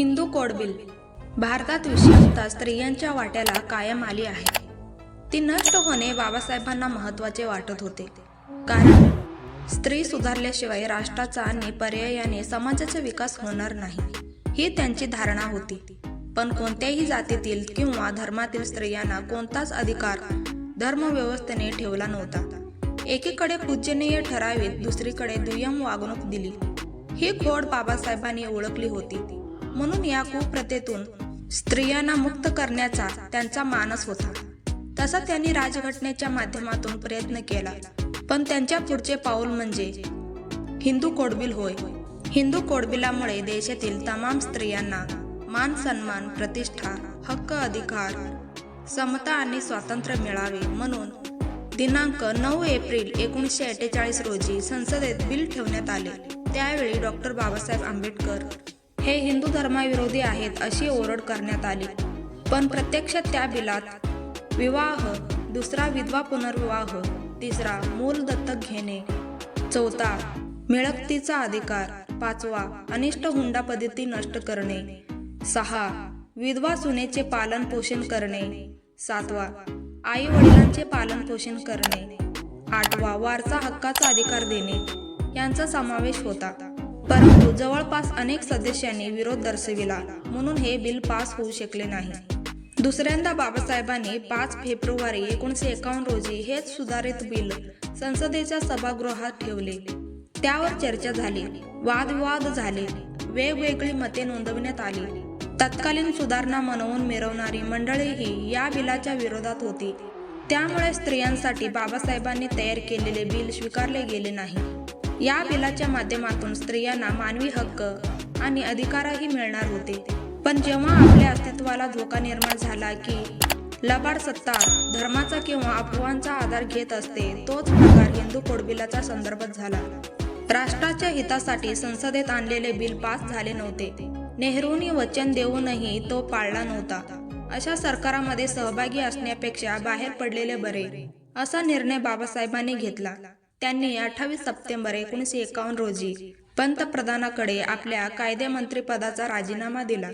Hindu code bill भारतात विशेषतः स्त्रियांच्या वाट्याला कायम आली आहे. ती नष्ट होणे बाबासाहेबांना महत्त्वाचे वाटत होते. कारण स्त्री सुधारल्याशिवाय राष्ट्राचा आणि पर्यायाने समाजाचा विकास होणार नाही ही त्यांची धारणा होती. पण कोणत्याही जातीतील किंवा धर्मातील स्त्रियांना कोणताच अधिकार धर्मव्यवस्थेने ठेवला नव्हता. एकीकडे पूजनीय ठरावीत दुसरीकडे दुय्यम वागणूक दिली. ही खोड बाबासाहेबांनी ओळखली होती. म्हणून या कुप्रथेतून स्त्रियांना मुक्त करण्याचा त्यांचा मानस होता. तसा त्यांनी राजघटनेच्या माध्यमातून प्रयत्न केला. पण त्यांच्या पुढचे पाऊल म्हणजे हिंदू कोडबिल होय. हिंदू कोडबिलामुळे देशातील तमाम स्त्रियांना मान सन्मान प्रतिष्ठा हक्क अधिकार समता आणि स्वातंत्र्य मिळावे म्हणून दिनांक नऊ एप्रिल एकोणीसशे अठ्ठेचाळीस रोजी संसदेत बिल ठेवण्यात आले. त्यावेळी डॉक्टर बाबासाहेब आंबेडकर हे हिंदू धर्माविरोधी आहेत अशी ओरड करण्यात आली. पण प्रत्यक्षात त्या बिलात विवाह दुसरा विधवा पुनर्विवाह तिसरा मूल दत्तक घेणे चौथा मिळकतीचा अधिकार पाचवा अनिष्ट हुंडा पद्धती नष्ट करणे सहा विधवा सुनेचे पालन पोषण करणे सातवा आई वडिलांचे पालन पोषण करणे आठवा वारसा हक्काचा अधिकार देणे यांचा समावेश होता. परंतु जवळपास अनेक सदस्यांनी विरोध दर्शविला म्हणून हे बिल पास होऊ शकले नाही. दुसऱ्यांदा बाबासाहेबांनी पाच फेब्रुवारी एकोणीसशे एकावन्न रोजी हेच सुधारित बिल संसदेच्या सभागृहात ठेवले. त्यावर चर्चा झाली. वादविवाद झाले. वेगवेगळी मते नोंदवण्यात आली. तत्कालीन सुधारणा मनवून मिरवणारी मंडळीही या बिलाच्या विरोधात होती. त्यामुळे स्त्रियांसाठी बाबासाहेबांनी तयार केलेले बिल स्वीकारले गेले नाही. या बिलाच्या माध्यमातून स्त्रियांना मानवी हक्क आणि अधिकारही मिळणार होते. पण जेव्हा आपल्या अस्तित्वाला धोका निर्माण झाला की लबाड सत्ता धर्माचा किंवा अफवांचा आधार घेत असते तोच प्रकार हिंदू कोडबिलाचा संदर्भ झाला. राष्ट्राच्या हितासाठी संसदेत आणलेले बिल पास झाले नव्हते. नेहरूंनी वचन देऊनही तो पाळला नव्हता. अशा सरकारामध्ये सहभागी असण्यापेक्षा बाहेर पडलेले बरे असा निर्णय बाबासाहेबांनी घेतला. त्यांनी अठ्ठावीस सप्टेंबर एकोणीसशे एकावन्न रोजी पंतप्रधानाकडे आपल्या कायदेमंत्री पदाचा राजीनामा दिला.